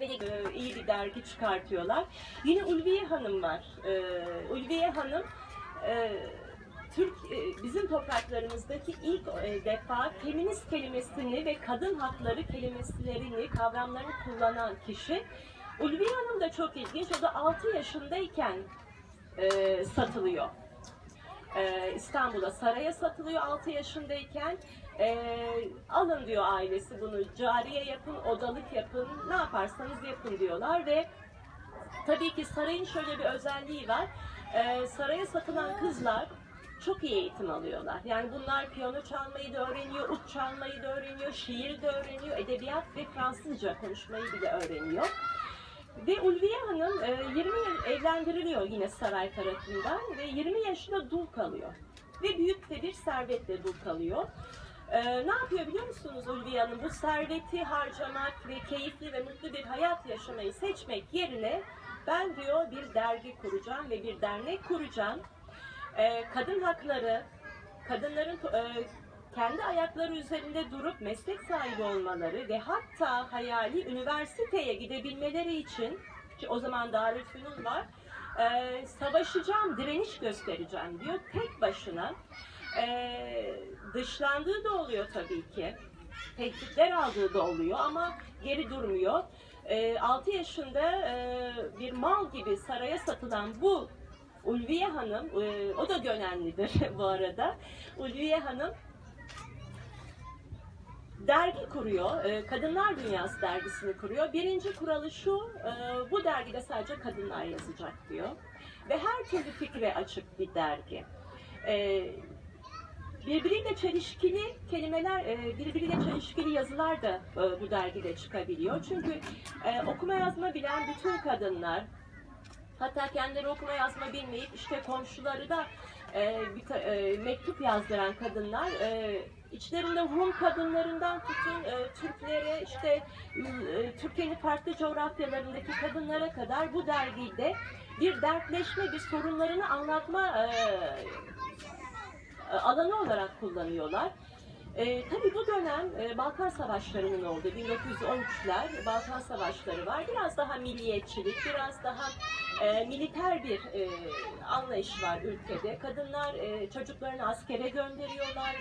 ve e, iyi bir dergi çıkartıyorlar. Yine Ulviye Hanım var. E, Ulviye Hanım e, Türk e, bizim topraklarımızdaki ilk e, defa feminist kelimesini ve kadın hakları kelimelerini, kavramlarını kullanan kişi. Ulviye Hanım da çok ilginç. O da 6 yaşındayken e, satılıyor. E, İstanbul'a saraya satılıyor 6 yaşındayken. E, alın diyor ailesi bunu cariye yapın, odalık yapın, ne yaparsanız yapın diyorlar ve tabii ki sarayın şöyle bir özelliği var. E, saraya satılan kızlar çok iyi eğitim alıyorlar. Yani bunlar piyano çalmayı da öğreniyor, ut çalmayı da öğreniyor, şiir de öğreniyor, edebiyat ve Fransızca konuşmayı bile öğreniyor. Ve Ulviye Hanım e, 20 yıl evlendiriliyor yine saray tarafından ve 20 yaşında dul kalıyor. Ve büyük de bir servetle dul kalıyor. E, ne yapıyor biliyor musunuz Ulviye Hanım? Bu serveti harcamak ve keyifli ve mutlu bir hayat yaşamayı seçmek yerine ben diyor bir dergi kuracağım ve bir dernek kuracağım. E, kadın hakları, kadınların e, kendi ayakları üzerinde durup meslek sahibi olmaları ve hatta hayali üniversiteye gidebilmeleri için ki o zaman Darülfünun var e, savaşacağım, direniş göstereceğim diyor tek başına. E, dışlandığı da oluyor tabii ki. Tehditler aldığı da oluyor ama geri durmuyor. E, 6 yaşında e, bir mal gibi saraya satılan bu Ulviye Hanım, e, o da Gönenlidir bu arada. Ulviye Hanım dergi kuruyor. e, Kadınlar Dünyası dergisini kuruyor. Birinci kuralı şu, e, bu dergide sadece kadınlar yazacak diyor. Ve her türlü fikre açık bir dergi. E, Birbiriyle çelişkili kelimeler, e, birbiriyle çelişkili yazılar da e, bu dergide çıkabiliyor. Çünkü okuma yazma bilen bütün kadınlar, hatta kendileri okuma yazma bilmeyip işte komşuları da e, bir e, mektup yazdıran kadınlar e, içlerinde Rum kadınlarından tutun e, Türklere işte e, Türkiye'nin farklı coğrafyalarındaki kadınlara kadar bu dergide bir dertleşme, bir sorunlarını anlatma e, alanı olarak kullanıyorlar. E, tabii bu dönem e, Balkan Savaşları'nın olduğu 1913'ler Balkan Savaşları var. Biraz daha milliyetçilik, biraz daha e, militer bir e, anlayış var ülkede. Kadınlar e, çocuklarını askere gönderiyorlar.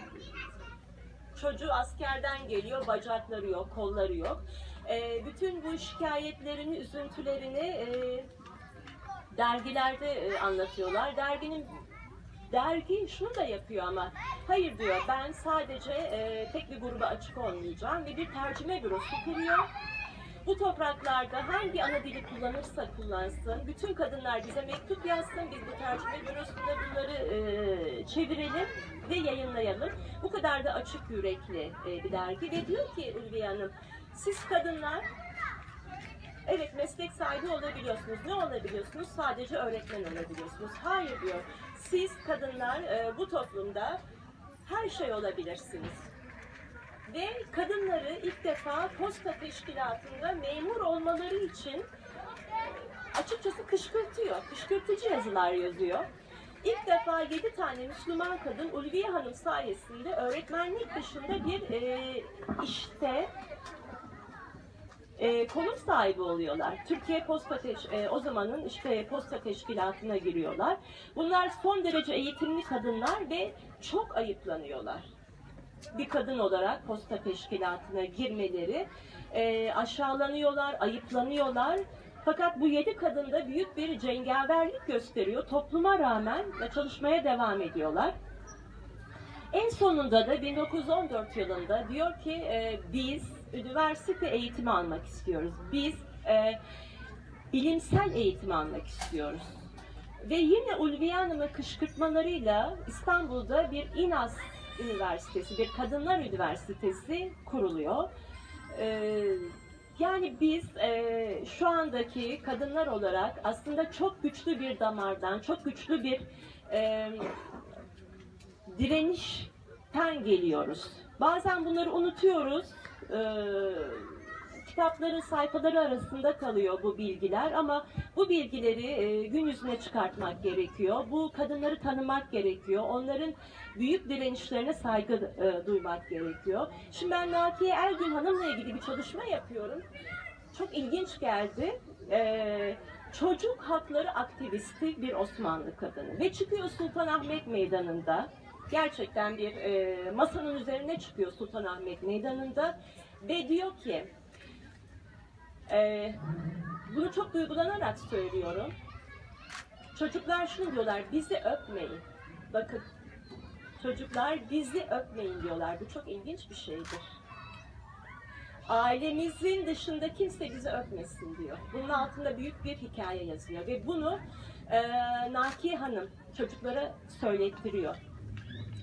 Çocuğu askerden geliyor, bacakları yok, kolları yok. E, bütün bu şikayetlerini, üzüntülerini e, dergilerde e, anlatıyorlar. Derginin dergi şunu da yapıyor ama hayır diyor ben sadece e, tek bir gruba açık olmayacağım ve bir tercüme bürosu kuruyor. Bu topraklarda hangi ana dili kullanırsa kullansın, bütün kadınlar bize mektup yazsın, biz bu tercüme bürosunda bunları e, çevirelim ve yayınlayalım. Bu kadar da açık yürekli e, bir dergi ve diyor ki Ulviye Hanım, siz kadınlar Evet meslek sahibi olabiliyorsunuz. Ne olabiliyorsunuz? Sadece öğretmen olabiliyorsunuz. Hayır diyor. Siz kadınlar e, bu toplumda her şey olabilirsiniz. Ve kadınları ilk defa posta teşkilatında memur olmaları için açıkçası kışkırtıyor. Kışkırtıcı yazılar yazıyor. İlk defa 7 tane Müslüman kadın Ulviye Hanım sayesinde öğretmenlik dışında bir e, işte e, konum sahibi oluyorlar. Türkiye Posta Teş- e, o zamanın işte posta teşkilatına giriyorlar. Bunlar son derece eğitimli kadınlar ve çok ayıplanıyorlar. Bir kadın olarak posta teşkilatına girmeleri e, aşağılanıyorlar, ayıplanıyorlar. Fakat bu yedi kadın da büyük bir cengaverlik gösteriyor. Topluma rağmen çalışmaya devam ediyorlar. En sonunda da 1914 yılında diyor ki e, biz üniversite eğitimi almak istiyoruz. Biz e, bilimsel eğitim almak istiyoruz. Ve yine Ulviye Hanım'ın kışkırtmalarıyla İstanbul'da bir İNAS Üniversitesi, bir Kadınlar Üniversitesi kuruluyor. E, yani biz e, şu andaki kadınlar olarak aslında çok güçlü bir damardan, çok güçlü bir e, direnişten geliyoruz. Bazen bunları unutuyoruz. Ee, kitapların sayfaları arasında kalıyor bu bilgiler ama bu bilgileri e, gün yüzüne çıkartmak gerekiyor. Bu kadınları tanımak gerekiyor. Onların büyük direnişlerine saygı e, duymak gerekiyor. Şimdi ben Nakiye Ergün Hanım'la ilgili bir çalışma yapıyorum. çok ilginç geldi. E, çocuk hakları aktivisti bir Osmanlı kadını ve çıkıyor Sultanahmet Meydanı'nda. Gerçekten bir e, masanın üzerine çıkıyor Sultanahmet Meydanı'nda ve diyor ki e, bunu çok duygulanarak söylüyorum. Çocuklar şunu diyorlar, bizi öpmeyin. Bakın, çocuklar bizi öpmeyin diyorlar. Bu çok ilginç bir şeydir. Ailemizin dışında kimse bizi öpmesin diyor. Bunun altında büyük bir hikaye yazıyor ve bunu e, Nakiye Hanım çocuklara söylettiriyor.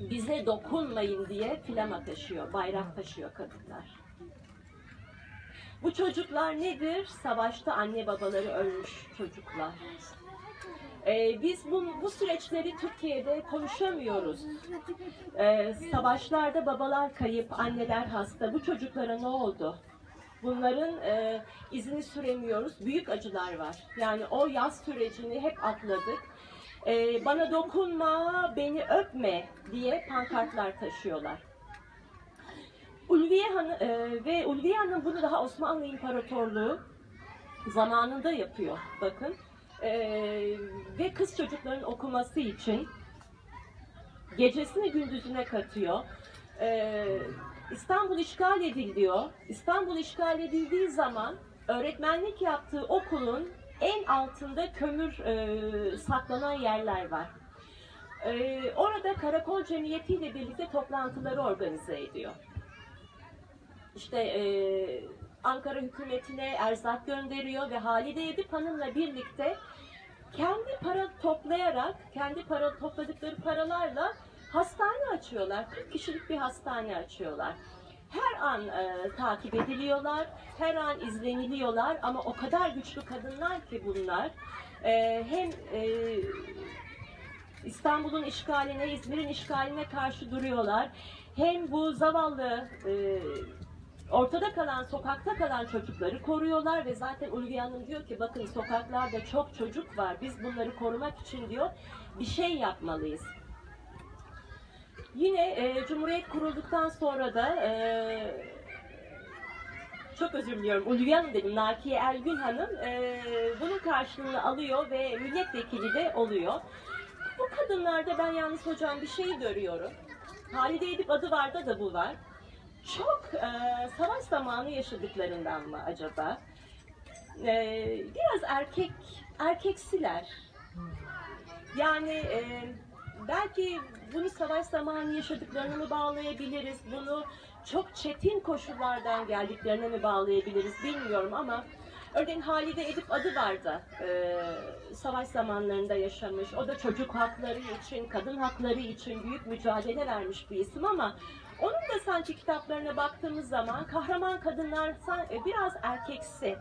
Bize dokunmayın diye flama taşıyor, bayrak taşıyor kadınlar. Bu çocuklar nedir? Savaşta anne babaları ölmüş çocuklar. Ee, biz bu, bu süreçleri Türkiye'de konuşamıyoruz. Ee, savaşlarda babalar kayıp, anneler hasta. Bu çocuklara ne oldu? Bunların e, izini süremiyoruz. Büyük acılar var. Yani o yaz sürecini hep atladık. Ee, bana dokunma, beni öpme diye pankartlar taşıyorlar. Ulviye Hanım e, ve Ulviye Hanım bunu daha Osmanlı İmparatorluğu zamanında yapıyor. Bakın. E, ve kız çocukların okuması için gecesini gündüzüne katıyor. E, İstanbul işgal ediliyor. İstanbul işgal edildiği zaman öğretmenlik yaptığı okulun en altında kömür e, saklanan yerler var. E, orada Karakol Cemiyeti ile birlikte toplantıları organize ediyor. İşte e, Ankara hükümetine erzak gönderiyor ve Halide Edip Hanım'la birlikte kendi para toplayarak, kendi para topladıkları paralarla hastane açıyorlar. 40 kişilik bir hastane açıyorlar. Her an e, takip ediliyorlar, her an izleniliyorlar ama o kadar güçlü kadınlar ki bunlar. E, hem e, İstanbul'un işgaline, İzmir'in işgaline karşı duruyorlar. Hem bu zavallı e, ortada kalan, sokakta kalan çocukları koruyorlar ve zaten Ulviye Hanım diyor ki bakın sokaklarda çok çocuk var. Biz bunları korumak için diyor bir şey yapmalıyız. Yine e, Cumhuriyet kurulduktan sonra da e, çok özür diliyorum. Ulviye Hanım dedim. Nakiye Elgün Hanım e, bunun karşılığını alıyor ve milletvekili de oluyor. Bu kadınlarda ben yalnız hocam bir şey görüyorum. Halide Edip adı vardı da bu var. Çok e, savaş zamanı yaşadıklarından mı acaba? E, biraz erkek erkeksiler. Yani e, belki bunu savaş zamanı yaşadıklarını mı bağlayabiliriz? Bunu çok çetin koşullardan geldiklerine mi bağlayabiliriz bilmiyorum ama örneğin Halide Edip adı vardı. E, savaş zamanlarında yaşamış. O da çocuk hakları için, kadın hakları için büyük mücadele vermiş bir isim ama onun da sanki kitaplarına baktığımız zaman kahraman kadınlar e, biraz erkeksi.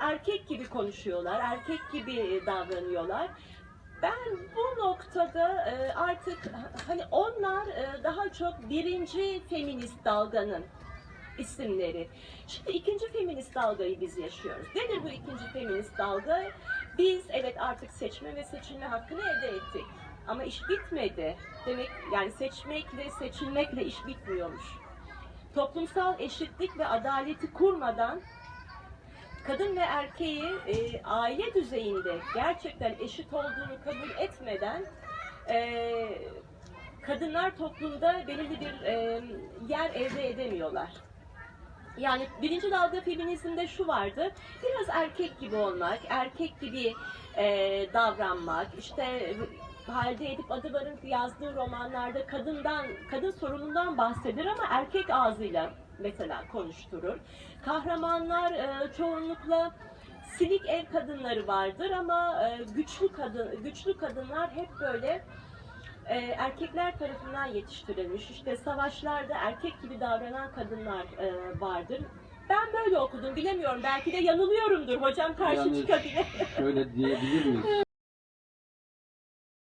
Erkek gibi konuşuyorlar, erkek gibi davranıyorlar. Ben bu noktada e, artık hani onlar e, daha çok birinci feminist dalganın isimleri. Şimdi ikinci feminist dalgayı biz yaşıyoruz. Nedir bu ikinci feminist dalga? Biz evet artık seçme ve seçilme hakkını elde ettik. Ama iş bitmedi. Demek yani seçmekle, seçilmekle iş bitmiyormuş. Toplumsal eşitlik ve adaleti kurmadan kadın ve erkeği e, aile düzeyinde gerçekten eşit olduğunu kabul etmeden e, kadınlar toplumda belirli bir e, yer elde edemiyorlar. Yani birinci dalga feminizmde şu vardı, biraz erkek gibi olmak, erkek gibi e, davranmak, işte Halide Edip Adıvar'ın yazdığı romanlarda kadından, kadın sorunundan bahseder ama erkek ağzıyla mesela konuşturur. Kahramanlar e, çoğunlukla silik ev kadınları vardır ama e, güçlü kadın güçlü kadınlar hep böyle e, erkekler tarafından yetiştirilmiş. İşte savaşlarda erkek gibi davranan kadınlar e, vardır. Ben böyle okudum. Bilemiyorum. Belki de yanılıyorumdur. Hocam karşı Yani çıkabilir. şöyle diyebilir miyiz?